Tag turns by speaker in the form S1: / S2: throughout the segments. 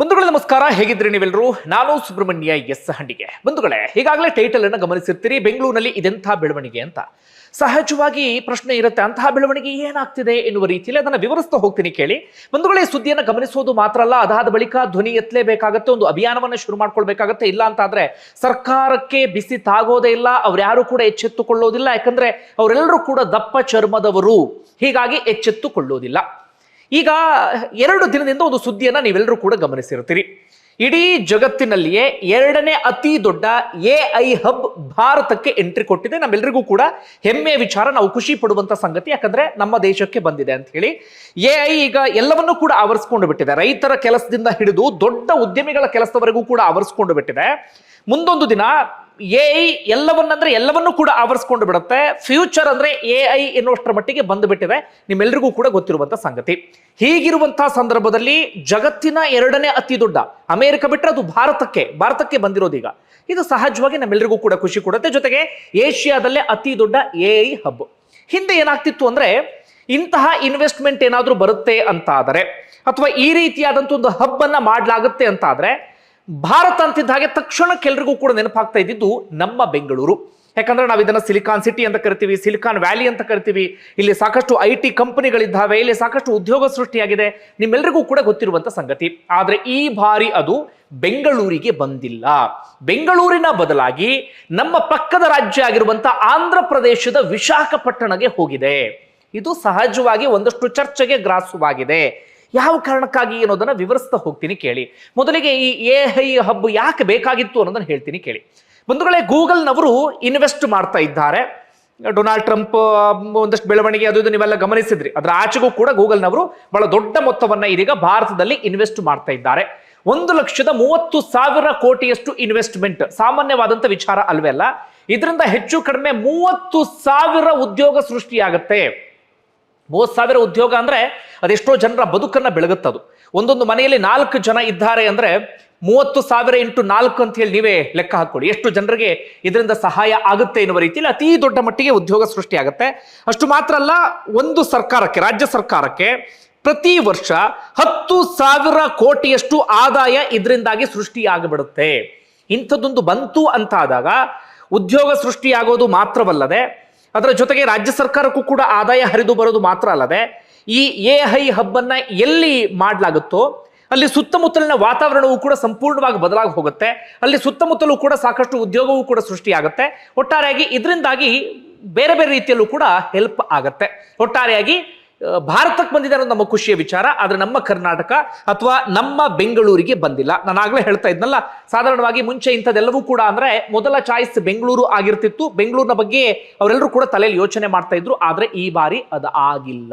S1: ಬಂಧುಗಳೇ, ನಮಸ್ಕಾರ. ಹೇಗಿದ್ರಿ ನೀವೆಲ್ಲರೂ? ನಾನು ಸುಬ್ರಹ್ಮಣ್ಯ ಎಸ್ ಹಂಡಿಗೆ. ಬಂಧುಗಳೇ, ಈಗಾಗಲೇ ಟೈಟಲ್ ಅನ್ನು ಗಮನಿಸಿರ್ತೀರಿ. ಬೆಂಗಳೂರಿನಲ್ಲಿ ಇದೆಂಥ ಬೆಳವಣಿಗೆ ಅಂತ. ಸಹಜವಾಗಿ ಪ್ರಶ್ನೆ ಇರುತ್ತೆ. ಅಂತಹ ಬೆಳವಣಿಗೆ ಏನಾಗ್ತಿದೆ ಎನ್ನುವ ರೀತಿಯಲ್ಲಿ ಅದನ್ನು ವಿವರಿಸ್ತಾ ಹೋಗ್ತೀನಿ ಕೇಳಿ. ಬಂಧುಗಳೇ, ಸುದ್ದಿಯನ್ನು ಗಮನಿಸೋದು ಮಾತ್ರ ಅಲ್ಲ. ಅದಾದ ಬಳಿಕ ಧ್ವನಿ ಎತ್ತಲೇಬೇಕಾಗತ್ತೆ. ಒಂದು ಅಭಿಯಾನವನ್ನು ಶುರು ಮಾಡ್ಕೊಳ್ಬೇಕಾಗತ್ತೆ. ಇಲ್ಲ ಅಂತಾದ್ರೆ ಸರ್ಕಾರಕ್ಕೆ ಬಿಸಿ ತಾಗೋದೇ ಇಲ್ಲ. ಅವ್ರ್ಯಾರು ಕೂಡ ಎಚ್ಚೆತ್ತುಕೊಳ್ಳೋದಿಲ್ಲ. ಯಾಕಂದ್ರೆ ಅವರೆಲ್ಲರೂ ಕೂಡ ದಪ್ಪ ಚರ್ಮದವರು. ಹೀಗಾಗಿ ಎಚ್ಚೆತ್ತುಕೊಳ್ಳೋದಿಲ್ಲ. ಈಗ ಎರಡು ದಿನದಿಂದ ಒಂದು ಸುದ್ದಿಯನ್ನ ನೀವೆಲ್ಲರೂ ಕೂಡ ಗಮನಿಸಿರ್ತೀರಿ. ಇಡೀ ಜಗತ್ತಿನಲ್ಲಿಯೇ ಎರಡನೇ ಅತಿ ದೊಡ್ಡ ಎ ಐ ಹಬ್ ಭಾರತಕ್ಕೆ ಎಂಟ್ರಿ ಕೊಟ್ಟಿದೆ. ನಮ್ಮೆಲ್ಲರಿಗೂ ಕೂಡ ಹೆಮ್ಮೆಯ ವಿಚಾರ, ನಾವು ಖುಷಿ ಪಡುವಂತ ಸಂಗತಿ. ಯಾಕಂದ್ರೆ ನಮ್ಮ ದೇಶಕ್ಕೆ ಬಂದಿದೆ ಅಂತ ಹೇಳಿ. ಎ ಐ ಈಗ ಎಲ್ಲವನ್ನೂ ಕೂಡ ಆವರಿಸ್ಕೊಂಡು ಬಿಟ್ಟಿದೆ. ರೈತರ ಕೆಲಸದಿಂದ ಹಿಡಿದು ದೊಡ್ಡ ಉದ್ಯಮಿಗಳ ಕೆಲಸದವರೆಗೂ ಕೂಡ ಆವರಿಸ್ಕೊಂಡು ಬಿಟ್ಟಿದೆ. ಮುಂದೊಂದು ದಿನ ಎ ಐ ಎಲ್ಲವನ್ನಂದ್ರೆ ಎಲ್ಲವನ್ನೂ ಕೂಡ ಆವರಿಸ್ಕೊಂಡು ಬಿಡುತ್ತೆ. ಫ್ಯೂಚರ್ ಅಂದ್ರೆ ಎ ಐ ಎನ್ನುವಷ್ಟರ ಮಟ್ಟಿಗೆ ಬಂದು ಬಿಟ್ಟಿದೆ ನಿಮ್ಮೆಲ್ಲರಿಗೂ ಕೂಡ ಗೊತ್ತಿರುವಂತಹ ಸಂಗತಿ. ಹೀಗಿರುವಂತಹ ಸಂದರ್ಭದಲ್ಲಿ ಜಗತ್ತಿನ ಎರಡನೇ ಅತಿ ದೊಡ್ಡ, ಅಮೆರಿಕ ಬಿಟ್ಟರೆ ಅದು ಭಾರತಕ್ಕೆ ಭಾರತಕ್ಕೆ ಬಂದಿರೋದೀಗ. ಇದು ಸಹಜವಾಗಿ ನಮ್ಮೆಲ್ಲರಿಗೂ ಕೂಡ ಖುಷಿ ಕೊಡುತ್ತೆ. ಜೊತೆಗೆ ಏಷ್ಯಾದಲ್ಲೇ ಅತಿ ದೊಡ್ಡ ಎ ಐ ಹಬ್ ಹಿಂದೆ ಏನಾಗ್ತಿತ್ತು ಅಂದ್ರೆ ಇಂತಹ ಇನ್ವೆಸ್ಟ್ಮೆಂಟ್ ಏನಾದರೂ ಬರುತ್ತೆ ಅಂತ ಆದರೆ ಅಥವಾ ಈ ರೀತಿಯಾದಂಥ ಒಂದು ಹಬ್ ಅನ್ನ ಮಾಡಲಾಗುತ್ತೆ ಅಂತಾದ್ರೆ ಭಾರತ ಅಂತಿದ್ದ ಹಾಗೆ ತಕ್ಷಣಕ್ಕೆ ಎಲ್ರಿಗೂ ಕೂಡ ನೆನಪಾಗ್ತಾ ಇದ್ದಿದ್ದು ನಮ್ಮ ಬೆಂಗಳೂರು. ಯಾಕಂದ್ರೆ ನಾವು ಇದನ್ನ ಸಿಲಿಕಾನ್ ಸಿಟಿ ಅಂತ ಕರಿತೀವಿ, ಸಿಲಿಕಾನ್ ವ್ಯಾಲಿ ಅಂತ ಕರಿತೀವಿ, ಇಲ್ಲಿ ಸಾಕಷ್ಟು ಐ ಟಿ ಕಂಪನಿಗಳಿದ್ದಾವೆ, ಇಲ್ಲಿ ಸಾಕಷ್ಟು ಉದ್ಯೋಗ ಸೃಷ್ಟಿಯಾಗಿದೆ ನಿಮ್ಮೆಲ್ಲರಿಗೂ ಕೂಡ ಗೊತ್ತಿರುವಂತ ಸಂಗತಿ. ಆದ್ರೆ ಈ ಬಾರಿ ಅದು ಬೆಂಗಳೂರಿಗೆ ಬಂದಿಲ್ಲ. ಬೆಂಗಳೂರಿನ ಬದಲಾಗಿ ನಮ್ಮ ಪಕ್ಕದ ರಾಜ್ಯ ಆಗಿರುವಂತ ಆಂಧ್ರ ಪ್ರದೇಶದ ವಿಶಾಖಪಟ್ಟಣಗೆ ಹೋಗಿದೆ. ಇದು ಸಹಜವಾಗಿ ಒಂದಷ್ಟು ಚರ್ಚೆಗೆ ಗ್ರಾಸವಾಗಿದೆ. ಯಾವ ಕಾರಣಕ್ಕಾಗಿ ಅನ್ನೋದನ್ನು ವಿವರಿಸ್ತಾ ಹೋಗ್ತೀನಿ ಕೇಳಿ. ಮೊದಲಿಗೆ ಈ ಎ ಐ ಹಬ್ ಯಾಕೆ ಬೇಕಾಗಿತ್ತು ಅನ್ನೋದನ್ನು ಹೇಳ್ತೀನಿ ಕೇಳಿ. ಬಂಧುಗಳೇ, ಗೂಗಲ್ನವರು ಇನ್ವೆಸ್ಟ್ ಮಾಡ್ತಾ ಇದ್ದಾರೆ. ಡೊನಾಲ್ಡ್ ಟ್ರಂಪ್ ಒಂದಷ್ಟು ಬೆಳವಣಿಗೆ ಅದು ಇದು ನೀವೆಲ್ಲ ಗಮನಿಸಿದ್ರಿ. ಅದರ ಆಚೆಗೂ ಕೂಡ ಗೂಗಲ್ನವರು ಬಹಳ ದೊಡ್ಡ ಮೊತ್ತವನ್ನು ಇದೀಗ ಭಾರತದಲ್ಲಿ ಇನ್ವೆಸ್ಟ್ ಮಾಡ್ತಾ ಇದ್ದಾರೆ. ಒಂದು ಲಕ್ಷದ ಮೂವತ್ತು ಸಾವಿರ ಕೋಟಿಯಷ್ಟು ಇನ್ವೆಸ್ಟ್ಮೆಂಟ್ ಸಾಮಾನ್ಯವಾದಂಥ ವಿಚಾರ ಅಲ್ವೇ ಅಲ್ಲ? ಇದರಿಂದ ಹೆಚ್ಚು ಕಡಿಮೆ ಮೂವತ್ತು ಸಾವಿರ ಉದ್ಯೋಗ ಸೃಷ್ಟಿಯಾಗತ್ತೆ. ಮೂವತ್ತು ಸಾವಿರ ಉದ್ಯೋಗ ಅಂದರೆ ಅದೆಷ್ಟೋ ಜನರ ಬದುಕನ್ನು ಬೆಳಗುತ್ತದು. ಒಂದೊಂದು ಮನೆಯಲ್ಲಿ ನಾಲ್ಕು ಜನ ಇದ್ದಾರೆ ಅಂದರೆ ಮೂವತ್ತು ಸಾವಿರ ಇಂಟು ನಾಲ್ಕು ಅಂತ ಹೇಳಿ ನೀವೇ ಲೆಕ್ಕ ಹಾಕೊಳ್ಳಿ ಎಷ್ಟು ಜನರಿಗೆ ಇದರಿಂದ ಸಹಾಯ ಆಗುತ್ತೆ ಎನ್ನುವ ರೀತಿಯಲ್ಲಿ ಅತಿ ದೊಡ್ಡ ಮಟ್ಟಿಗೆ ಉದ್ಯೋಗ ಸೃಷ್ಟಿಯಾಗುತ್ತೆ ಅಷ್ಟು ಮಾತ್ರ ಅಲ್ಲ, ಒಂದು ಸರ್ಕಾರಕ್ಕೆ, ರಾಜ್ಯ ಸರ್ಕಾರಕ್ಕೆ ಪ್ರತಿ ವರ್ಷ ಹತ್ತು ಸಾವಿರ ಕೋಟಿಯಷ್ಟು ಆದಾಯ ಇದರಿಂದಾಗಿ ಸೃಷ್ಟಿಯಾಗಿಬಿಡುತ್ತೆ ಇಂಥದ್ದೊಂದು ಬಂತು ಅಂತ ಆದಾಗ ಉದ್ಯೋಗ ಸೃಷ್ಟಿಯಾಗೋದು ಮಾತ್ರವಲ್ಲದೆ ಅದರ ಜೊತೆಗೆ ರಾಜ್ಯ ಸರ್ಕಾರಕ್ಕೂ ಕೂಡ ಆದಾಯ ಹರಿದು ಬರೋದು ಮಾತ್ರ ಅಲ್ಲದೆ, ಈ ಎ ಐ ಹಬ್ಬನ್ನ ಎಲ್ಲಿ ಮಾಡಲಾಗುತ್ತೋ, ಅಲ್ಲಿ ಸುತ್ತಮುತ್ತಲಿನ ವಾತಾವರಣವೂ ಕೂಡ ಸಂಪೂರ್ಣವಾಗಿ ಬದಲಾಗಿ ಹೋಗುತ್ತೆ. ಅಲ್ಲಿ ಸುತ್ತಮುತ್ತಲೂ ಕೂಡ ಸಾಕಷ್ಟು ಉದ್ಯೋಗವೂ ಕೂಡ ಸೃಷ್ಟಿಯಾಗುತ್ತೆ. ಒಟ್ಟಾರೆಯಾಗಿ ಇದರಿಂದಾಗಿ ಬೇರೆ ಬೇರೆ ರೀತಿಯಲ್ಲೂ ಕೂಡ ಹೆಲ್ಪ್ ಆಗುತ್ತೆ. ಒಟ್ಟಾರೆಯಾಗಿ ಭಾರತಕ್ಕೆ ಬಂದಿದೆ ಅನ್ನೋದು ನಮ್ಮ ಖುಷಿಯ ವಿಚಾರ. ಆದರೆ ನಮ್ಮ ಕರ್ನಾಟಕ ಅಥವಾ ನಮ್ಮ ಬೆಂಗಳೂರಿಗೆ ಬಂದಿಲ್ಲ. ನಾನು ಆಗ್ಲೇ ಹೇಳ್ತಾ ಇದ್ನಲ್ಲ, ಸಾಧಾರಣವಾಗಿ ಮುಂಚೆ ಇಂಥದ್ದೆಲ್ಲವೂ ಕೂಡ ಅಂದ್ರೆ ಮೊದಲ ಚಾಯ್ಸ್ ಬೆಂಗಳೂರು ಆಗಿರ್ತಿತ್ತು. ಬೆಂಗಳೂರಿನ ಬಗ್ಗೆ ಅವರೆಲ್ಲರೂ ಕೂಡ ತಲೆಯಲ್ಲಿ ಯೋಚನೆ ಮಾಡ್ತಾ ಇದ್ರು. ಆದರೆ ಈ ಬಾರಿ ಅದು ಆಗಿಲ್ಲ.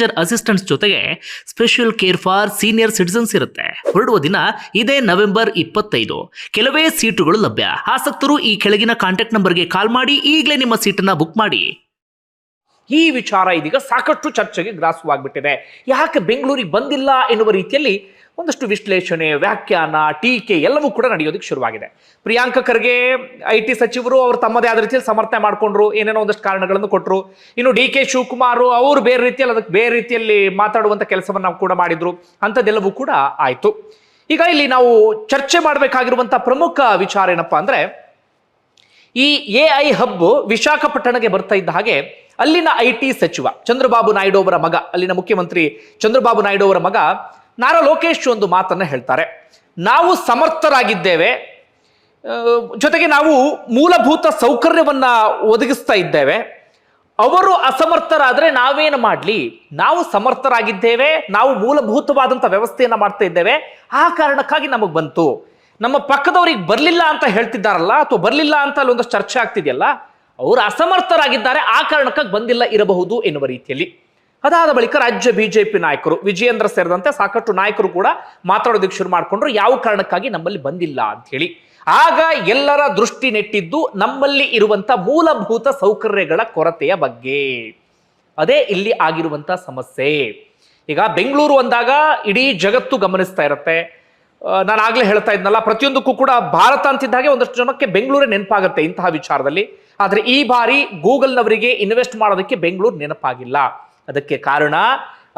S1: manager assistants ಜೊತೆಗೆ special care for senior citizens ಇರುತ್ತೆ. ಹೊರಡುವ ದಿನ ಇದೇ ನವೆಂಬರ್ ಇಪ್ಪತ್ತೈದು. ಕೆಲವೇ ಸೀಟುಗಳು ಲಭ್ಯ. ಆಸಕ್ತರು ಈ ಕೆಳಗಿನ ಕಾಂಟ್ಯಾಕ್ಟ್ ನಂಬರ್ಗೆ ಕಾಲ್ ಮಾಡಿ ಈಗಲೇ ನಿಮ್ಮ ಸೀಟನ್ನು ಬುಕ್ ಮಾಡಿ. ಈ ವಿಚಾರ ಇದೀಗ ಸಾಕಷ್ಟು ಚರ್ಚೆಗೆ ಗ್ರಾಸವಾಗಿಬಿಟ್ಟಿದೆ. ಯಾಕೆ ಬೆಂಗಳೂರಿಗೆ ಬಂದಿಲ್ಲ ಎನ್ನುವ ರೀತಿಯಲ್ಲಿ ಒಂದಷ್ಟು ವಿಶ್ಲೇಷಣೆ, ವ್ಯಾಖ್ಯಾನ, ಟೀಕೆ ಎಲ್ಲವೂ ಕೂಡ ನಡೆಯೋದಕ್ಕೆ ಶುರುವಾಗಿದೆ. ಪ್ರಿಯಾಂಕ ಖರ್ಗೆ, ಐ ಟಿ ಸಚಿವರು ಅವರು ತಮ್ಮದೇ ಆದ ರೀತಿಯಲ್ಲಿ ಸಮರ್ಥನೆ ಮಾಡಿಕೊಂಡ್ರು, ಏನೇನೋ ಒಂದಷ್ಟು ಕಾರಣಗಳನ್ನು ಕೊಟ್ಟರು ಇನ್ನು ಡಿ ಕೆ ಶಿವಕುಮಾರ್ ಅವರು ಬೇರೆ ರೀತಿಯಲ್ಲಿ ಅದಕ್ಕೆ ಬೇರೆ ರೀತಿಯಲ್ಲಿ ಮಾತಾಡುವಂಥ ಕೆಲಸವನ್ನು ಕೂಡ ಮಾಡಿದ್ರು. ಅಂಥದ್ದೆಲ್ಲವೂ ಕೂಡ ಆಯಿತು. ಈಗ ಇಲ್ಲಿ ನಾವು ಚರ್ಚೆ ಮಾಡಬೇಕಾಗಿರುವಂಥ ಪ್ರಮುಖ ವಿಚಾರ ಏನಪ್ಪಾ ಅಂದ್ರೆ, ಈ ಎ ಐ ಹಬ್ ವಿಶಾಖಪಟ್ಟಣಕ್ಕೆ ಬರ್ತಾ ಇದ್ದ ಹಾಗೆ ಅಲ್ಲಿನ ಐ ಟಿ ಸಚಿವ ಚಂದ್ರಬಾಬು ನಾಯ್ಡು ಅವರ ಮಗ, ಅಲ್ಲಿನ ಮುಖ್ಯಮಂತ್ರಿ ಚಂದ್ರಬಾಬು ನಾಯ್ಡು ಅವರ ಮಗ ನಾರಾ ಲೋಕೇಶ್ ಒಂದು ಮಾತನ್ನು ಹೇಳ್ತಾರೆ. ನಾವು ಸಮರ್ಥರಾಗಿದ್ದೇವೆ ಜೊತೆಗೆ ನಾವು ಮೂಲಭೂತ ಸೌಕರ್ಯವನ್ನ ಒದಗಿಸ್ತಾ ಇದ್ದೇವೆ. ಅವರು ಅಸಮರ್ಥರಾದರೆ ನಾವೇನು ಮಾಡಲಿ? ನಾವು ಸಮರ್ಥರಾಗಿದ್ದೇವೆ, ನಾವು ಮೂಲಭೂತವಾದಂಥ ವ್ಯವಸ್ಥೆಯನ್ನು ಮಾಡ್ತಾ ಇದ್ದೇವೆ. ಆ ಕಾರಣಕ್ಕಾಗಿ ನಮಗೆ ಬಂತು. ನಮ್ಮ ಪಕ್ಕದವ್ರಿಗೆ ಬರಲಿಲ್ಲ ಅಂತ ಹೇಳ್ತಿದ್ದಾರಲ್ಲ, ಅಥವಾ ಬರಲಿಲ್ಲ ಅಂತ ಅಲ್ಲಿ ಒಂದಷ್ಟು ಚರ್ಚೆ ಆಗ್ತಿದೆಯಲ್ಲ, ಅವರು ಅಸಮರ್ಥರಾಗಿದ್ದಾರೆ, ಆ ಕಾರಣಕ್ಕಾಗಿ ಬಂದಿಲ್ಲ ಇರಬಹುದು ಎನ್ನುವ ರೀತಿಯಲ್ಲಿ. ಅದಾದ ಬಳಿಕ ರಾಜ್ಯ ಬಿಜೆಪಿ ನಾಯಕರು, ವಿಜಯೇಂದ್ರ ಸೇರಿದಂತೆ ಸಾಕಷ್ಟು ನಾಯಕರು ಕೂಡ ಮಾತಾಡೋದಕ್ಕೆ ಶುರು ಮಾಡಿಕೊಂಡ್ರು. ಯಾವ ಕಾರಣಕ್ಕಾಗಿ ನಮ್ಮಲ್ಲಿ ಬಂದಿಲ್ಲ ಅಂತ ಹೇಳಿ. ಆಗ ಎಲ್ಲರ ದೃಷ್ಟಿ ನೆಟ್ಟಿದ್ದು ನಮ್ಮಲ್ಲಿ ಇರುವಂತ ಮೂಲಭೂತ ಸೌಕರ್ಯಗಳ ಕೊರತೆಯ ಬಗ್ಗೆ. ಅದೇ ಇಲ್ಲಿ ಆಗಿರುವಂತಹ ಸಮಸ್ಯೆ. ಈಗ ಬೆಂಗಳೂರು ಅಂದಾಗ ಇಡೀ ಜಗತ್ತು ಗಮನಿಸ್ತಾ ಇರುತ್ತೆ. ನಾನು ಆಗ್ಲೇ ಹೇಳ್ತಾ ಇದ್ನಲ್ಲ, ಪ್ರತಿಯೊಂದಕ್ಕೂ ಕೂಡ ಭಾರತ ಅಂತಿದ್ದಾಗೆ ಒಂದಷ್ಟು ಜನಕ್ಕೆ ಬೆಂಗಳೂರೇ ನೆನಪಾಗುತ್ತೆ ಇಂತಹ ವಿಚಾರದಲ್ಲಿ. ಆದರೆ ಈ ಬಾರಿ ಗೂಗಲ್ನವರಿಗೆ ಇನ್ವೆಸ್ಟ್ ಮಾಡೋದಕ್ಕೆ ಬೆಂಗಳೂರು ನೆನಪಾಗಿಲ್ಲ. ಅದಕ್ಕೆ ಕಾರಣ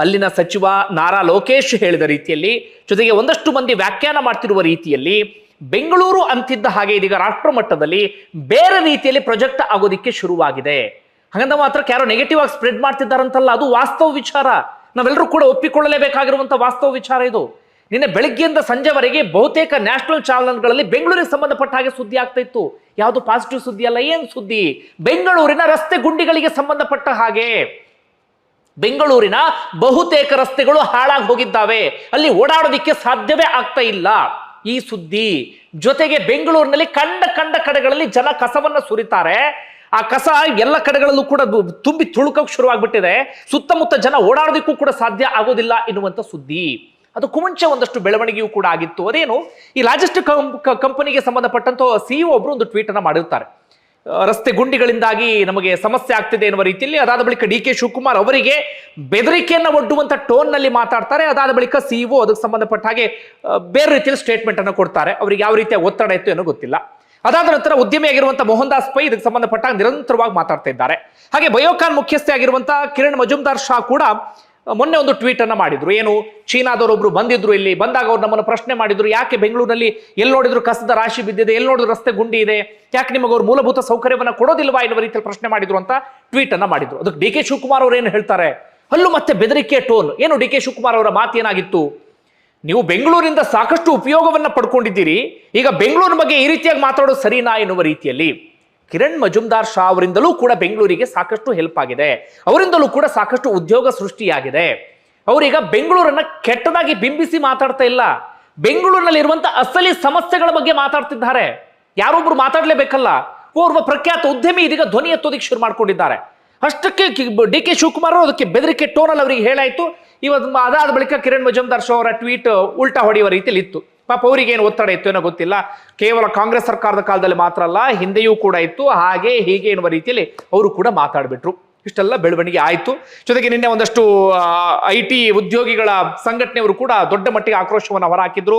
S1: ಅಲ್ಲಿನ ಸಚಿವ ನಾರಾ ಲೋಕೇಶ್ ಹೇಳಿದ ರೀತಿಯಲ್ಲಿ ಜೊತೆಗೆ ಒಂದಷ್ಟು ಮಂದಿ ವ್ಯಾಖ್ಯಾನ ಮಾಡ್ತಿರುವ ರೀತಿಯಲ್ಲಿ ಬೆಂಗಳೂರು ಅಂತಿದ್ದ ಹಾಗೆ ಇದೀಗ ರಾಷ್ಟ್ರ ಮಟ್ಟದಲ್ಲಿ ಬೇರೆ ರೀತಿಯಲ್ಲಿ ಪ್ರೊಜೆಕ್ಟ್ ಆಗೋದಿಕ್ಕೆ ಶುರುವಾಗಿದೆ. ಹಾಗಂತ ಮಾತ್ರ ಯಾರೋ ನೆಗೆಟಿವ್ ಆಗಿ ಸ್ಪ್ರೆಡ್ ಮಾಡ್ತಿದ್ದಾರಂತಲ್ಲ, ಅದು ವಾಸ್ತವ ವಿಚಾರ. ನಾವೆಲ್ಲರೂ ಕೂಡ ಒಪ್ಪಿಕೊಳ್ಳಲೇಬೇಕಾಗಿರುವಂತಹ ವಾಸ್ತವ ವಿಚಾರ ಇದು. ನಿನ್ನೆ ಬೆಳಗ್ಗೆಯಿಂದ ಸಂಜೆವರೆಗೆ ಬಹುತೇಕ ನ್ಯಾಷನಲ್ ಚಾನಲ್ಗಳಲ್ಲಿ ಬೆಂಗಳೂರಿಗೆ ಸಂಬಂಧಪಟ್ಟ ಹಾಗೆ ಸುದ್ದಿ ಆಗ್ತಾ ಇತ್ತು. ಯಾವುದು ಪಾಸಿಟಿವ್ ಸುದ್ದಿ ಅಲ್ಲ, ಏನು ಸುದ್ದಿ? ಬೆಂಗಳೂರಿನ ರಸ್ತೆ ಗುಂಡಿಗಳಿಗೆ ಸಂಬಂಧಪಟ್ಟ ಹಾಗೆ. ಬೆಂಗಳೂರಿನ ಬಹುತೇಕ ರಸ್ತೆಗಳು ಹಾಳಾಗಿ ಹೋಗಿದ್ದಾವೆ. ಅಲ್ಲಿ ಓಡಾಡೋದಿಕ್ಕೆ ಸಾಧ್ಯವೇ ಆಗ್ತಾ ಇಲ್ಲ. ಈ ಸುದ್ದಿ ಜೊತೆಗೆ ಬೆಂಗಳೂರಿನಲ್ಲಿ ಕಂಡ ಕಂಡ ಕಡೆಗಳಲ್ಲಿ ಜನ ಕಸವನ್ನ ಸುರಿತಾರೆ. ಆ ಕಸ ಎಲ್ಲ ಕಡೆಗಳಲ್ಲೂ ಕೂಡ ತುಂಬಿ ತುಳುಕಕ್ಕೆ ಶುರುವಾಗ್ಬಿಟ್ಟಿದೆ. ಸುತ್ತಮುತ್ತ ಜನ ಓಡಾಡೋದಿಕ್ಕೂ ಕೂಡ ಸಾಧ್ಯ ಆಗೋದಿಲ್ಲ ಎನ್ನುವಂತ ಸುದ್ದಿ. ಅದಕ್ಕೂ ಮುಂಚೆ ಒಂದಷ್ಟು ಬೆಳವಣಿಗೆಯೂ ಕೂಡ ಆಗಿತ್ತು. ಅದೇನು ಈ ಲಾಜಿಸ್ಟ್ ಕಂಪನಿಗೆ ಸಂಬಂಧಪಟ್ಟಂತ ಸಿಇಒ ಒಬ್ರು ಒಂದು ಟ್ವೀಟ್ ಅನ್ನ ಮಾಡಿರ್ತಾರೆ. ರಸ್ತೆ ಗುಂಡಿಗಳಿಂದಾಗಿ ನಮಗೆ ಸಮಸ್ಯೆ ಆಗ್ತಿದೆ ಎನ್ನುವ ರೀತಿಯಲ್ಲಿ ಅದಾದ ಬಳಿಕ ಡಿ ಕೆ ಶಿವಕುಮಾರ್ ಅವರಿಗೆ ಬೆದರಿಕೆಯನ್ನು ಒಡ್ಡುವಂತ ಟೋನ್ನಲ್ಲಿ ಮಾತಾಡ್ತಾರೆ. ಅದಾದ ಬಳಿಕ ಸಿಇಒ ಅದಕ್ಕೆ ಸಂಬಂಧಪಟ್ಟ ಹಾಗೆ ಬೇರೆ ರೀತಿಯಲ್ಲಿ ಸ್ಟೇಟ್ಮೆಂಟ್ ಅನ್ನು ಕೊಡ್ತಾರೆ. ಅವರಿಗೆ ಯಾವ ರೀತಿಯ ಒತ್ತಡ ಇತ್ತು ಏನೋ ಗೊತ್ತಿಲ್ಲ. ಅದಾದ ನಂತರ ಉದ್ಯಮಿಯಾಗಿರುವಂತಹ ಮೋಹನ್ ದಾಸ್ ಪೈ ಇದಕ್ಕೆ ಸಂಬಂಧಪಟ್ಟ ನಿರಂತರವಾಗಿ ಮಾತಾಡ್ತಾ ಇದ್ದಾರೆ. ಹಾಗೆ ಬಯೋಕಾನ್ ಮುಖ್ಯಸ್ಥೆ ಕಿರಣ್ ಮಜುಮ್ದಾರ್ ಶಾ ಕೂಡ ಮೊನ್ನೆ ಒಂದು ಟ್ವೀಟ್ ಅನ್ನ ಮಾಡಿದ್ರು. ಏನು ಚೀನಾದವರೊಬ್ರು ಬಂದಿದ್ರು ಇಲ್ಲಿ, ಬಂದಾಗ ಅವ್ರು ನಮ್ಮನ್ನು ಪ್ರಶ್ನೆ ಮಾಡಿದ್ರು, ಯಾಕೆ ಬೆಂಗಳೂರಿನಲ್ಲಿ ಎಲ್ಲಿ ನೋಡಿದ್ರು ಕಸದ ರಾಶಿ ಬಿದ್ದಿದೆ, ಎಲ್ಲಿ ನೋಡಿದ್ರು ರಸ್ತೆ ಗುಂಡಿ ಇದೆ, ಯಾಕೆ ನಿಮಗೆ ಅವ್ರು ಮೂಲಭೂತ ಸೌಕರ್ಯವನ್ನ ಕೊಡೋದಿಲ್ವಾ ಎನ್ನುವ ರೀತಿಯಲ್ಲಿ ಪ್ರಶ್ನೆ ಮಾಡಿದ್ರು ಅಂತ ಟ್ವೀಟ್ ಅನ್ನ ಮಾಡಿದ್ರು. ಅದಕ್ಕೆ ಡಿ ಕೆ ಶಿವಕುಮಾರ್ ಅವರು ಏನು ಹೇಳ್ತಾರೆ? ಅಲ್ಲೂ ಮತ್ತೆ ಬೆದರಿಕೆ ಟೋನ್. ಏನು, ಡಿ ಕೆ ಶಿವಕುಮಾರ್ ಅವರ ಮಾತೇನಾಗಿತ್ತು ನೀವು ಬೆಂಗಳೂರಿಂದ ಸಾಕಷ್ಟು ಉಪಯೋಗವನ್ನ ಪಡ್ಕೊಂಡಿದ್ದೀರಿ, ಈಗ ಬೆಂಗಳೂರು ಬಗ್ಗೆ ಈ ರೀತಿಯಾಗಿ ಮಾತಾಡೋದು ಸರಿನಾ ಎನ್ನುವ ರೀತಿಯಲ್ಲಿ ಕಿರಣ್ ಮಜುಮ್ದಾರ್ ಶಾ ಅವರಿಂದಲೂ ಕೂಡ ಬೆಂಗಳೂರಿಗೆ ಸಾಕಷ್ಟು ಹೆಲ್ಪ್ ಆಗಿದೆ. ಅವರಿಂದಲೂ ಕೂಡ ಸಾಕಷ್ಟು ಉದ್ಯೋಗ ಸೃಷ್ಟಿಯಾಗಿದೆ. ಅವರೀಗ ಬೆಂಗಳೂರನ್ನ ಕೆಟ್ಟದಾಗಿ ಬಿಂಬಿಸಿ ಮಾತಾಡ್ತಾ ಇಲ್ಲ. ಬೆಂಗಳೂರಿನಲ್ಲಿ ಇರುವಂತ ಅಸಲಿ ಸಮಸ್ಯೆಗಳ ಬಗ್ಗೆ ಮಾತಾಡ್ತಿದ್ದಾರೆ. ಯಾರೊಬ್ರು ಮಾತಾಡ್ಲೇಬೇಕಲ್ಲ? ಓರ್ವ ಪ್ರಖ್ಯಾತ ಉದ್ಯಮಿ ಇದೀಗ ಧ್ವನಿ ಎತ್ತೋದಿಕ್ಕೆ ಶುರು ಮಾಡ್ಕೊಂಡಿದ್ದಾರೆ. ಅಷ್ಟಕ್ಕೆ ಡಿ ಕೆ ಶಿವಕುಮಾರ್ ಅದಕ್ಕೆ ಬೆದರಿಕೆ ಟೋನಲ್ಲಿ ಅವರಿಗೆ ಹೇಳಾಯ್ತು. ಇವತ್ತು ಅದಾದ ಬಳಿಕ ಕಿರಣ್ ಮಜುಮ್ದಾರ್ ಶೋ ಅವರ ಟ್ವೀಟ್ ಉಲ್ಟಾ ಹೊಡೆಯುವ ರೀತಿಯಲ್ಲಿ ಇತ್ತು ಪಾಪ ಅವರಿಗೆ ಏನು ಒತ್ತಡ ಇತ್ತು ಏನೋ ಗೊತ್ತಿಲ್ಲ. ಕೇವಲ ಕಾಂಗ್ರೆಸ್ ಸರ್ಕಾರದ ಕಾಲದಲ್ಲಿ ಮಾತ್ರ ಅಲ್ಲ, ಹಿಂದೆಯೂ ಕೂಡ ಇತ್ತು. ಹಾಗೆ ಹೀಗೆ ಎನ್ನುವ ರೀತಿಯಲ್ಲಿ ಅವರು ಕೂಡ ಮಾತಾಡ್ಬಿಟ್ರು. ಇಷ್ಟೆಲ್ಲ ಬೆಳವಣಿಗೆ ಆಯಿತು. ಜೊತೆಗೆ ನಿನ್ನೆ ಒಂದಷ್ಟು ಐ ಟಿ ಉದ್ಯೋಗಿಗಳ ಸಂಘಟನೆಯವರು ಕೂಡ ದೊಡ್ಡ ಮಟ್ಟಿಗೆ ಆಕ್ರೋಶವನ್ನು ಹೊರಹಾಕಿದ್ರು.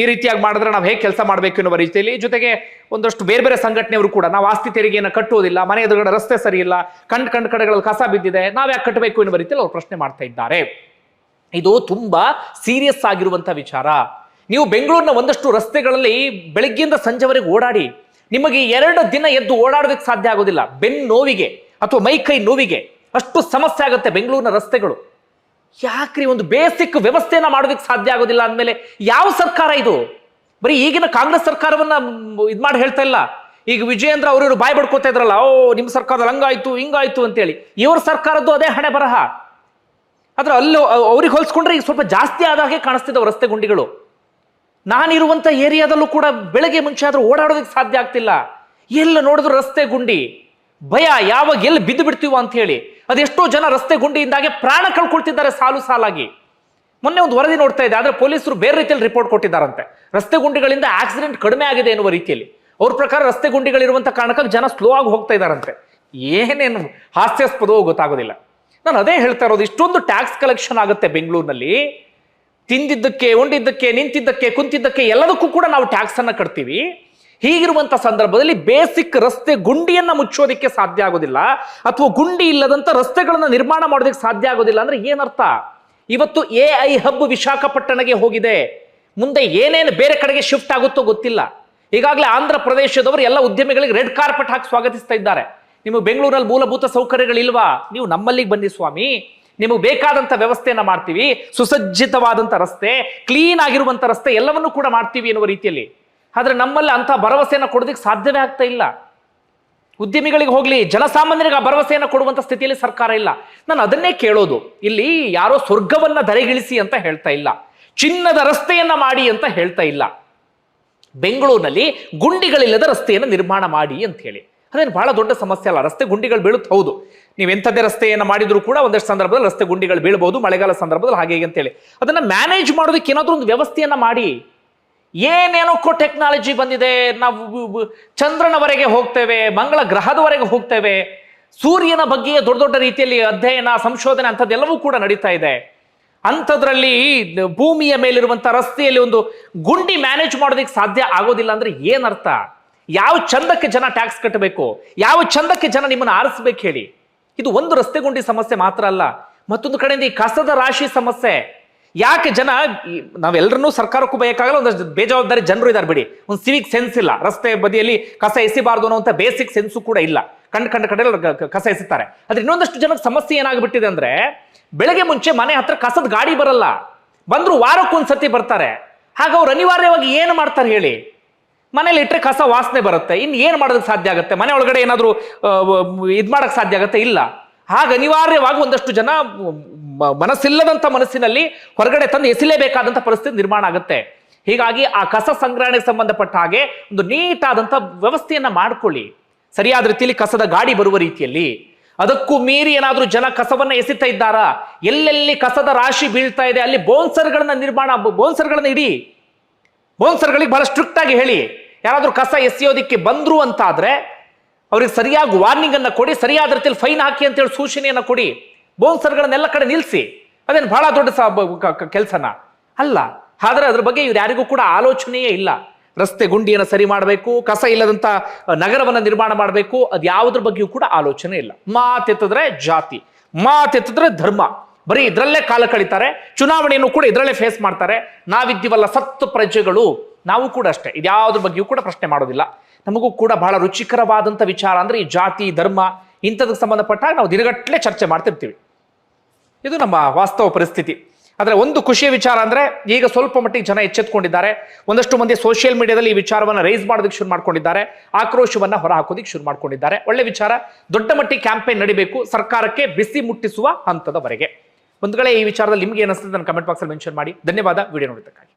S1: ಈ ರೀತಿಯಾಗಿ ಮಾಡಿದ್ರೆ ನಾವು ಹೇಗೆ ಕೆಲಸ ಮಾಡಬೇಕು ಎನ್ನುವ ರೀತಿಯಲ್ಲಿ. ಜೊತೆಗೆ ಒಂದಷ್ಟು ಬೇರೆ ಬೇರೆ ಸಂಘಟನೆಯವರು ಕೂಡ, ನಾವು ಆಸ್ತಿ ತೆರಿಗೆಯನ್ನು ಕಟ್ಟುವುದಿಲ್ಲ, ಮನೆ ಎದುರುಗಡೆ ರಸ್ತೆ ಸರಿ ಇಲ್ಲ ಕಣ್ ಕಣ್ ಕಡೆಗಳಲ್ಲಿ ಕಸ ಬಿದ್ದಿದೆ, ನಾವು ಯಾಕೆ ಕಟ್ಟಬೇಕು ಎನ್ನುವ ರೀತಿಯಲ್ಲಿ ಅವರು ಪ್ರಶ್ನೆ ಮಾಡ್ತಾ ಇದ್ದಾರೆ. ಇದು ತುಂಬಾ ಸೀರಿಯಸ್ ಆಗಿರುವಂತ ವಿಚಾರ. ನೀವು ಬೆಂಗಳೂರಿನ ಒಂದಷ್ಟು ರಸ್ತೆಗಳಲ್ಲಿ ಬೆಳಗ್ಗೆಯಿಂದ ಸಂಜೆವರೆಗೆ ಓಡಾಡಿ, ನಿಮಗೆ ಎರಡು ದಿನ ಎದ್ದು ಓಡಾಡೋದಕ್ಕೆ ಸಾಧ್ಯ ಆಗೋದಿಲ್ಲ. ಬೆನ್ನು ನೋವಿಗೆ ಅಥವಾ ಮೈಕೈ ನೋವಿಗೆ ಅಷ್ಟು ಸಮಸ್ಯೆ ಆಗುತ್ತೆ ಬೆಂಗಳೂರಿನ ರಸ್ತೆಗಳು. ಯಾಕ್ರಿ ಒಂದು ಬೇಸಿಕ್ ವ್ಯವಸ್ಥೆಯನ್ನ ಮಾಡೋದಕ್ಕೆ ಸಾಧ್ಯ ಆಗೋದಿಲ್ಲ ಅಂದಮೇಲೆ ಯಾವ ಸರ್ಕಾರ ಇದು? ಬರೀ ಈಗಿನ ಕಾಂಗ್ರೆಸ್ ಸರ್ಕಾರವನ್ನ ಇದು ಮಾಡಿ ಹೇಳ್ತಾ ಇಲ್ಲ. ಈಗ ವಿಜಯೇಂದ್ರ ಅವರು ಬಾಯ್ ಬಡ್ಕೋತಾ ಇದ್ರಲ್ಲ, ಓ ನಿಮ್ಮ ಸರ್ಕಾರದಲ್ಲಿ ಹಂಗಾಯ್ತು, ಹಿಂಗಾಯ್ತು ಅಂತೇಳಿ. ಇವ್ರ ಸರ್ಕಾರದ್ದು ಅದೇ ಹಣೆ ಬರಹ. ಆದ್ರೆ ಅಲ್ಲೂ, ಅವ್ರಿಗೆ ಹೋಲಿಸ್ಕೊಂಡ್ರೆ ಈಗ ಸ್ವಲ್ಪ ಜಾಸ್ತಿ ಆದ ಹಾಗೆ ಕಾಣಿಸ್ತಿದ್ದಾವೆ ರಸ್ತೆ ಗುಂಡಿಗಳು. ನಾನಿರುವಂತ ಏರಿಯಾದಲ್ಲೂ ಕೂಡ ಬೆಳಗ್ಗೆ ಮುಂಚೆ ಆದರೂ ಓಡಾಡೋದಕ್ಕೆ ಸಾಧ್ಯ ಆಗ್ತಿಲ್ಲ. ಎಲ್ಲ ನೋಡಿದ್ರು ರಸ್ತೆ ಗುಂಡಿ. ಭಯ, ಯಾವಾಗ ಎಲ್ಲಿ ಬಿದ್ದು ಬಿಡ್ತೀವೋ ಅಂತ ಹೇಳಿ. ಅದೆಷ್ಟೋ ಜನ ರಸ್ತೆ ಗುಂಡಿಯಿಂದಾಗೆ ಪ್ರಾಣ ಕಳ್ಕೊಳ್ತಿದ್ದಾರೆ ಸಾಲು ಸಾಲಾಗಿ. ಮೊನ್ನೆ ಒಂದು ವರದಿ ನೋಡ್ತಾ ಇದೆ, ಆದರೆ ಪೊಲೀಸರು ಬೇರೆ ರೀತಿಯಲ್ಲಿ ರಿಪೋರ್ಟ್ ಕೊಟ್ಟಿದ್ದಾರಂತೆ. ರಸ್ತೆ ಗುಂಡಿಗಳಿಂದ ಆಕ್ಸಿಡೆಂಟ್ ಕಡಿಮೆ ಆಗಿದೆ ಎನ್ನುವ ರೀತಿಯಲ್ಲಿ. ಅವ್ರ ಪ್ರಕಾರ ರಸ್ತೆ ಗುಂಡಿಗಳಿರುವಂಥ ಕಾರಣಕ್ಕಾಗಿ ಜನ ಸ್ಲೋ ಆಗಿ ಹೋಗ್ತಾ ಇದ್ದಾರಂತೆ. ಏನೇನು ಹಾಸ್ಯಾಸ್ಪದವೋ ಗೊತ್ತಾಗೋದಿಲ್ಲ. ನಾನು ಅದೇ ಹೇಳ್ತಾ ಇರೋದು, ಇಷ್ಟೊಂದು ಟ್ಯಾಕ್ಸ್ ಕಲೆಕ್ಷನ್ ಆಗುತ್ತೆ ಬೆಂಗಳೂರಿನಲ್ಲಿ. ತಿಂದಿದ್ದಕ್ಕೆ, ಉಂಡಿದ್ದಕ್ಕೆ, ನಿಂತಿದ್ದಕ್ಕೆ, ಕುಂತಿದ್ದಕ್ಕೆ ಎಲ್ಲದಕ್ಕೂ ಕೂಡ ನಾವು ಟ್ಯಾಕ್ಸ್ ಅನ್ನ ಕಟ್ತೀವಿ. ಹೀಗಿರುವಂತ ಸಂದರ್ಭದಲ್ಲಿ ಬೇಸಿಕ್ ರಸ್ತೆ ಗುಂಡಿಯನ್ನ ಮುಚ್ಚೋದಕ್ಕೆ ಸಾಧ್ಯ ಆಗೋದಿಲ್ಲ. ಅಥವಾ ಗುಂಡಿ ಇಲ್ಲದಂತ ರಸ್ತೆಗಳನ್ನ ನಿರ್ಮಾಣ ಮಾಡೋದಕ್ಕೆ ಸಾಧ್ಯ ಆಗೋದಿಲ್ಲ ಅಂದ್ರೆ ಏನರ್ಥ? ಇವತ್ತು ಎ ಐ ಹಬ್ ವಿಶಾಖಪಟ್ಟಣಗೆ ಹೋಗಿದೆ. ಮುಂದೆ ಏನೇನು ಬೇರೆ ಕಡೆಗೆ ಶಿಫ್ಟ್ ಆಗುತ್ತೋ ಗೊತ್ತಿಲ್ಲ. ಈಗಾಗಲೇ ಆಂಧ್ರ ಪ್ರದೇಶದವರು ಎಲ್ಲ ಉದ್ಯಮಿಗಳಿಗೆ ರೆಡ್ ಕಾರ್ಪೆಟ್ ಹಾಕಿ ಸ್ವಾಗತಿಸ್ತಾ ಇದ್ದಾರೆ. ನಿಮಗೆ ಬೆಂಗಳೂರಲ್ಲಿ ಮೂಲಭೂತ ಸೌಕರ್ಯಗಳಿಲ್ವಾ? ನೀವು ನಮ್ಮಲ್ಲಿಗೆ ಬನ್ನಿ ಸ್ವಾಮಿ. ನಿಮಗೆ ಬೇಕಾದಂತ ವ್ಯವಸ್ಥೆಯನ್ನು ಮಾಡ್ತೀವಿ. ಸುಸಜ್ಜಿತವಾದಂತ ರಸ್ತೆ ಕ್ಲೀನ್ ಆಗಿರುವಂತ ರಸ್ತೆ ಎಲ್ಲವನ್ನೂ ಕೂಡ ಮಾಡ್ತೀವಿ ಎನ್ನುವ ರೀತಿಯಲ್ಲಿ. ಆದರೆ ನಮ್ಮಲ್ಲಿ ಅಂತ ಭರವಸೆಯನ್ನು ಕೊಡೋದಕ್ಕೆ ಸಾಧ್ಯವೇ ಆಗ್ತಾ ಇಲ್ಲ. ಉದ್ಯಮಿಗಳಿಗೆ ಹೋಗಲಿ, ಜನಸಾಮಾನ್ಯರಿಗೆ ಆ ಭರವಸೆಯನ್ನು ಕೊಡುವಂತ ಸ್ಥಿತಿಯಲ್ಲಿ ಸರ್ಕಾರ ಇಲ್ಲ. ನಾನು ಅದನ್ನೇ ಕೇಳೋದು. ಇಲ್ಲಿ ಯಾರೋ ಸ್ವರ್ಗವನ್ನ ಧರೆಗಿಳಿಸಿ ಅಂತ ಹೇಳ್ತಾ ಇಲ್ಲ. ಚಿನ್ನದ ರಸ್ತೆಯನ್ನ ಮಾಡಿ ಅಂತ ಹೇಳ್ತಾ ಇಲ್ಲ. ಬೆಂಗಳೂರಿನಲ್ಲಿ ಗುಂಡಿಗಳಿಲ್ಲದ ರಸ್ತೆಯನ್ನು ನಿರ್ಮಾಣ ಮಾಡಿ ಅಂತ ಹೇಳಿ. ಅದೇನು ಬಹಳ ದೊಡ್ಡ ಸಮಸ್ಯೆ ಅಲ್ಲ, ರಸ್ತೆ ಗುಂಡಿಗಳು ಬೀಳುತ್ತೆ, ಹೌದು. ನೀವು ಎಂಥದ್ದೇ ರಸ್ತೆಯನ್ನು ಮಾಡಿದ್ರು ಕೂಡ ಒಂದಷ್ಟು ಸಂದರ್ಭದಲ್ಲಿ ರಸ್ತೆ ಗುಂಡಿಗಳು ಬೀಳ್ಬೋದು, ಮಳೆಗಾಲ ಸಂದರ್ಭದಲ್ಲಿ ಹಾಗೆ ಅಂತೇಳಿ. ಅದನ್ನು ಮ್ಯಾನೇಜ್ ಮಾಡೋದಕ್ಕೆ ಏನಾದರೂ ಒಂದು ವ್ಯವಸ್ಥೆಯನ್ನು ಮಾಡಿ. ಏನೇನೋಕ್ಕೋ ಟೆಕ್ನಾಲಜಿ ಬಂದಿದೆ, ನಾವು ಚಂದ್ರನವರೆಗೆ ಹೋಗ್ತೇವೆ ಮಂಗಳ ಗ್ರಹದವರೆಗೆ ಹೋಗ್ತೇವೆ, ಸೂರ್ಯನ ಬಗ್ಗೆ ದೊಡ್ಡ ದೊಡ್ಡ ರೀತಿಯಲ್ಲಿ ಅಧ್ಯಯನ, ಸಂಶೋಧನೆ ಅಂಥದ್ದೆಲ್ಲವೂ ಕೂಡ ನಡೀತಾ ಇದೆ. ಅಂಥದ್ರಲ್ಲಿ ಭೂಮಿಯ ಮೇಲಿರುವಂಥ ರಸ್ತೆಯಲ್ಲಿ ಒಂದು ಗುಂಡಿ ಮ್ಯಾನೇಜ್ ಮಾಡೋದಕ್ಕೆ ಸಾಧ್ಯ ಆಗೋದಿಲ್ಲ ಅಂದರೆ ಏನರ್ಥ? ಯಾವ ಚಂದಕ್ಕೆ ಜನ ಟ್ಯಾಕ್ಸ್ ಕಟ್ಟಬೇಕು? ಯಾವ ಚಂದಕ್ಕೆ ಜನ ನಿಮ್ಮನ್ನು ಆರಿಸ್ಬೇಕು ಹೇಳಿ? ಇದು ಒಂದು ರಸ್ತೆ ಗುಂಡಿ ಸಮಸ್ಯೆ ಮಾತ್ರ ಅಲ್ಲ. ಮತ್ತೊಂದು ಕಡೆಯಿಂದ ಈ ಕಸದ ರಾಶಿ ಸಮಸ್ಯೆ. ಯಾಕೆ ಜನ ನಾವೆಲ್ಲರೂ ಸರ್ಕಾರಕ್ಕೂ ಬೇಕಾಗಲ್ಲ, ಒಂದಷ್ಟು ಬೇಜವಾಬ್ದಾರಿ ಜನರು ಇದ್ದಾರೆ ಬಿಡಿ. ಒಂದು ಸಿವಿಕ್ ಸೆನ್ಸ್ ಇಲ್ಲ. ರಸ್ತೆ ಬದಿಯಲ್ಲಿ ಕಸ ಎಸಿಬಾರ್ದು ಅನ್ನೋಂಥ ಬೇಸಿಕ್ ಸೆನ್ಸು ಕೂಡ ಇಲ್ಲ. ಕಂಡು ಕಂಡ ಕಡೆ ಕಸ ಎಸಿತಾರೆ. ಆದ್ರೆ ಇನ್ನೊಂದಷ್ಟು ಜನಕ್ಕೆ ಸಮಸ್ಯೆ ಏನಾಗ್ಬಿಟ್ಟಿದೆ ಅಂದ್ರೆ, ಬೆಳಗ್ಗೆ ಮುಂಚೆ ಮನೆ ಹತ್ರ ಕಸದ ಗಾಡಿ ಬರಲ್ಲ. ಬಂದ್ರು ವಾರಕ್ಕೊಂದ್ಸತಿ ಬರ್ತಾರೆ. ಹಾಗ ಅವ್ರು ಅನಿವಾರ್ಯವಾಗಿ ಏನು ಮಾಡ್ತಾರೆ ಹೇಳಿ? ಮನೇಲಿ ಇಟ್ಟರೆ ಕಸ ವಾಸನೆ ಬರುತ್ತೆ. ಇನ್ನು ಏನು ಮಾಡೋದಕ್ಕೆ ಸಾಧ್ಯ ಆಗುತ್ತೆ? ಮನೆ ಒಳಗಡೆ ಏನಾದರೂ ಇದು ಮಾಡೋಕ್ಕೆ ಸಾಧ್ಯ ಆಗುತ್ತೆ? ಇಲ್ಲ. ಹಾಗೆ ಅನಿವಾರ್ಯವಾಗಿ ಒಂದಷ್ಟು ಜನ ಮನಸ್ಸಿಲ್ಲದಂಥ ಮನಸ್ಸಿನಲ್ಲಿ ಹೊರಗಡೆ ತಂದು ಎಸಿಲೇಬೇಕಾದಂಥ ಪರಿಸ್ಥಿತಿ ನಿರ್ಮಾಣ ಆಗುತ್ತೆ. ಹೀಗಾಗಿ ಆ ಕಸ ಸಂಗ್ರಹಣೆಗೆ ಸಂಬಂಧಪಟ್ಟ ಹಾಗೆ ಒಂದು ನೀಟಾದಂಥ ವ್ಯವಸ್ಥೆಯನ್ನು ಮಾಡ್ಕೊಳ್ಳಿ. ಸರಿಯಾದ ರೀತಿಯಲ್ಲಿ ಕಸದ ಗಾಡಿ ಬರುವ ರೀತಿಯಲ್ಲಿ. ಅದಕ್ಕೂ ಮೀರಿ ಏನಾದರೂ ಜನ ಕಸವನ್ನು ಎಸಿತಾ ಇದ್ದಾರಾ? ಎಲ್ಲೆಲ್ಲಿ ಕಸದ ರಾಶಿ ಬೀಳ್ತಾ ಇದೆ, ಅಲ್ಲಿ ಬೋನ್ಸರ್ಗಳನ್ನ ನಿರ್ಮಾಣ, ಬೋನ್ಸರ್ಗಳನ್ನ ಇಡಿ. ಬೋನ್ಸರ್ಗಳಿಗೆ ಬಹಳ ಸ್ಟ್ರಿಕ್ಟ್ ಆಗಿ ಹೇಳಿ. ಯಾರಾದ್ರೂ ಕಸ ಎಸೆಯೋದಕ್ಕೆ ಬಂದರು ಅಂತ ಆದ್ರೆ ಅವ್ರಿಗೆ ಸರಿಯಾಗಿ ವಾರ್ನಿಂಗ್ ಅನ್ನ ಕೊಡಿ, ಸರಿಯಾದ ರೀತಿಯಲ್ಲಿ ಫೈನ್ ಹಾಕಿ ಅಂತೇಳಿ ಸೂಚನೆಯನ್ನ ಕೊಡಿ. ಬೌನ್ಸರ್ಗಳನ್ನೆಲ್ಲ ಕಡೆ ನಿಲ್ಲಿಸಿ ಅದೇನು ಬಹಳ ದೊಡ್ಡ ಕೆಲಸನ? ಅಲ್ಲ, ಆದರೆ ಅದ್ರ ಬಗ್ಗೆ ಇವ್ರು ಯಾರಿಗೂ ಕೂಡ ಆಲೋಚನೆಯೇ ಇಲ್ಲ. ರಸ್ತೆ ಗುಂಡಿಯನ್ನು ಸರಿ ಮಾಡಬೇಕು, ಕಸ ಇಲ್ಲದಂತ ನಗರವನ್ನ ನಿರ್ಮಾಣ ಮಾಡಬೇಕು, ಅದು ಯಾವುದ್ರ ಬಗ್ಗೆಯೂ ಕೂಡ ಆಲೋಚನೆ ಇಲ್ಲ. ಮಾತೆತ್ತಿದ್ರೆ ಜಾತಿ, ಮಾತೆತ್ತಿದ್ರೆ ಧರ್ಮ. ಬರೀ ಇದರಲ್ಲೇ ಕಾಲ ಕಳೀತಾರೆ, ಚುನಾವಣೆಯನ್ನು ಕೂಡ ಇದರಲ್ಲೇ ಫೇಸ್ ಮಾಡ್ತಾರೆ. ನಾವಿದ್ದೀವಲ್ಲ ಸತ್ತು ಪ್ರಜೆಗಳು. ನಾವು ಕೂಡ ಅಷ್ಟೇ. ಇದ್ಯಾವುದ್ರ ಬಗ್ಗೆಯೂ ಕೂಡ ಪ್ರಶ್ನೆ ಮಾಡೋದಿಲ್ಲ. ನಮಗೂ ಕೂಡ ಬಹಳ ರುಚಿಕರವಾದಂಥ ವಿಚಾರ ಅಂದರೆ ಈ ಜಾತಿ, ಧರ್ಮ ಇಂಥದಕ್ಕೆ ಸಂಬಂಧಪಟ್ಟಾಗ ನಾವು ದಿನಗಟ್ಟಲೆ ಚರ್ಚೆ ಮಾಡ್ತಿರ್ತೀವಿ. ಇದು ನಮ್ಮ ವಾಸ್ತವ ಪರಿಸ್ಥಿತಿ. ಆದರೆ ಒಂದು ಖುಷಿಯ ವಿಚಾರ ಅಂದರೆ ಈಗ ಸ್ವಲ್ಪ ಮಟ್ಟಿಗೆ ಜನ ಎಚ್ಚೆತ್ಕೊಂಡಿದ್ದಾರೆ. ಒಂದಷ್ಟು ಮಂದಿ ಸೋಷಿಯಲ್ ಮೀಡಿಯಾದಲ್ಲಿ ಈ ವಿಚಾರವನ್ನು ರೈಸ್ ಮಾಡೋದಕ್ಕೆ ಶುರು ಮಾಡ್ಕೊಂಡಿದ್ದಾರೆ. ಆಕ್ರೋಶವನ್ನು ಹೊರ ಹಾಕೋದಕ್ಕೆ ಶುರು ಮಾಡ್ಕೊಂಡಿದ್ದಾರೆ. ಒಳ್ಳೆ ವಿಚಾರ. ದೊಡ್ಡ ಮಟ್ಟಿಗೆ ಕ್ಯಾಂಪೇನ್ ನಡಿಬೇಕು. ಸರ್ಕಾರಕ್ಕೆ ಬಿಸಿ ಮುಟ್ಟಿಸುವ ಹಂತದವರೆಗೆ. ಒಂದು ವೇಳೆ ಈ ವಿಚಾರದಲ್ಲಿ ನಿಮ್ಗೆ ಏನಿಸ್ತದೆ ನನ್ನ ಕಮೆಂಟ್ ಬಾಕ್ಸಲ್ಲಿ ಮೆನ್ಷನ್ ಮಾಡಿ. ಧನ್ಯವಾದ. ವಿಡಿಯೋ ನೋಡಿದ್ದಕ್ಕಾಗಿ.